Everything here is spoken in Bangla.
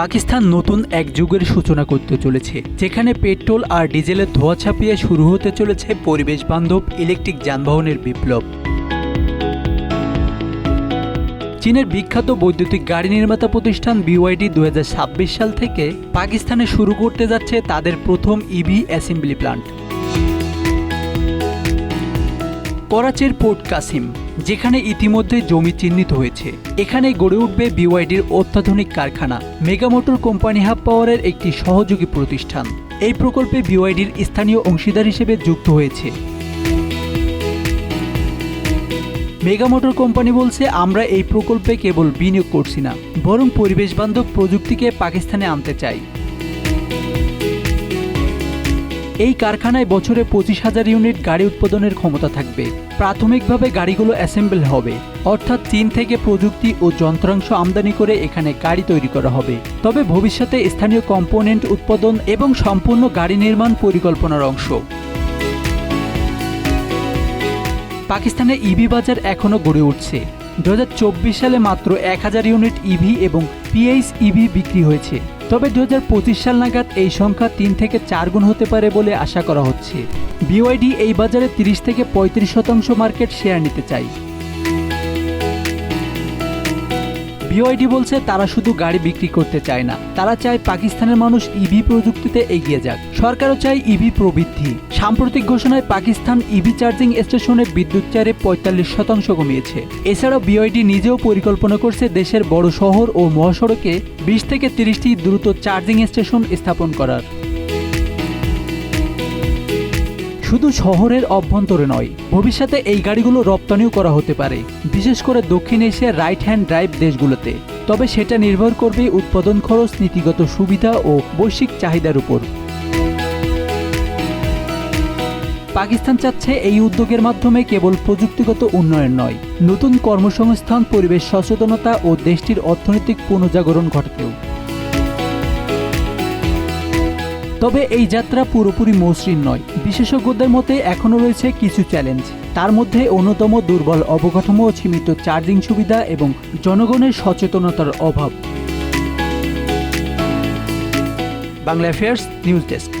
পাকিস্তান নতুন এক যুগের সূচনা করতে চলেছে, যেখানে পেট্রোল আর ডিজেলের ধোঁয়া ছাপিয়ে শুরু হতে চলেছে পরিবেশ বান্ধব ইলেকট্রিক যানবাহনের বিপ্লব। চীনের বিখ্যাত বৈদ্যুতিক গাড়ি নির্মাতা প্রতিষ্ঠান বিওয়াইডি দু হাজার ছাব্বিশ সাল থেকে পাকিস্তানে শুরু করতে যাচ্ছে তাদের প্রথম ইভি অ্যাসেম্বলি প্লান্ট করাচির পোর্ট কাসিম, যেখানে ইতিমধ্যে জমি চিহ্নিত হয়েছে। এখানে গড়ে উঠবে বিওয়াইডির অত্যাধুনিক কারখানা, মেগামোটর কোম্পানি হাব পাওয়ারের একটি সহযোগী প্রতিষ্ঠান। এই প্রকল্পে বিওয়াইডির স্থানীয় অংশীদার হিসেবে যুক্ত হয়েছে। মেগামোটর কোম্পানি বলছে, আমরা এই প্রকল্পে কেবল বিনিয়োগ করছি না, বরং পরিবেশ বান্ধব প্রযুক্তিকে পাকিস্তানে আনতে চাই। এই কারখানায় বছরে পঁচিশ হাজার ইউনিট গাড়ি উৎপাদনের ক্ষমতা থাকবে। প্রাথমিকভাবে গাড়িগুলো অ্যাসেম্বল হবে। অর্থাৎ চীন থেকে প্রযুক্তি ও যন্ত্রাংশ আমদানি করে এখানে গাড়ি তৈরি করা হবে। তবে ভবিষ্যতে স্থানীয় কম্পোনেন্ট উৎপাদন এবং সম্পূর্ণ গাড়ি নির্মাণ পরিকল্পনার অংশ। পাকিস্তানে ইভি বাজার এখনও গড়ে উঠছে। দু হাজার চব্বিশ সালে মাত্র এক হাজার ইউনিট ইভি এবং পিএইচ ইভি বিক্রি হয়েছে। তবে দু হাজার পঁচিশ সাল নাগাদ এই সংখ্যা তিন থেকে চার গুণ হতে পারে বলে আশা করা হচ্ছে। বিওয়াইডি এই বাজারে তিরিশ থেকে পঁয়ত্রিশ শতাংশ মার্কেট শেয়ার নিতে চায় বিওয়াইডি বলছে তারা শুধু গাড়ি বিক্রি করতে চায় না, তারা চায় পাকিস্তানের মানুষ ইভি প্রযুক্তিতে এগিয়ে যাক। সরকারও চায় ইভি প্রবৃদ্ধি। সাম্প্রতিক ঘোষণায় পাকিস্তান ইভি চার্জিং স্টেশনের বিদ্যুৎ চারে পঁয়তাল্লিশ শতাংশ কমিয়েছে। এছাড়াও বিওআইডি নিজেও পরিকল্পনা করছে দেশের বড় শহর ও মহাসড়কে বিশ থেকে তিরিশটি দ্রুত চার্জিং স্টেশন স্থাপন করার। শুধু শহরের অভ্যন্তরে নয়, ভবিষ্যতে এই গাড়িগুলো রপ্তানিও করা হতে পারে, বিশেষ করে দক্ষিণ এশিয়ার রাইট হ্যান্ড ড্রাইভ দেশগুলোতে। তবে সেটা নির্ভর করবে উৎপাদন খরচ, নীতিগত সুবিধা ও বৈশ্বিক চাহিদার উপর। পাকিস্তান চাচ্ছে এই উদ্যোগের মাধ্যমে কেবল প্রযুক্তিগত উন্নয়ন নয়, নতুন কর্মসংস্থান, পরিবেশ সচেতনতা ও দেশটির অর্থনৈতিক পুনর্জাগরণ ঘটাতেও। তবে এই যাত্রা পুরোপুরি মসৃণ নয়। বিশেষজ্ঞদের মতে এখনও রয়েছে কিছু চ্যালেঞ্জ। তার মধ্যে অন্যতম দুর্বল অবকাঠামো সীমিত চার্জিং সুবিধা এবং জনগণের সচেতনতার অভাব। Bangla affairs, news desk.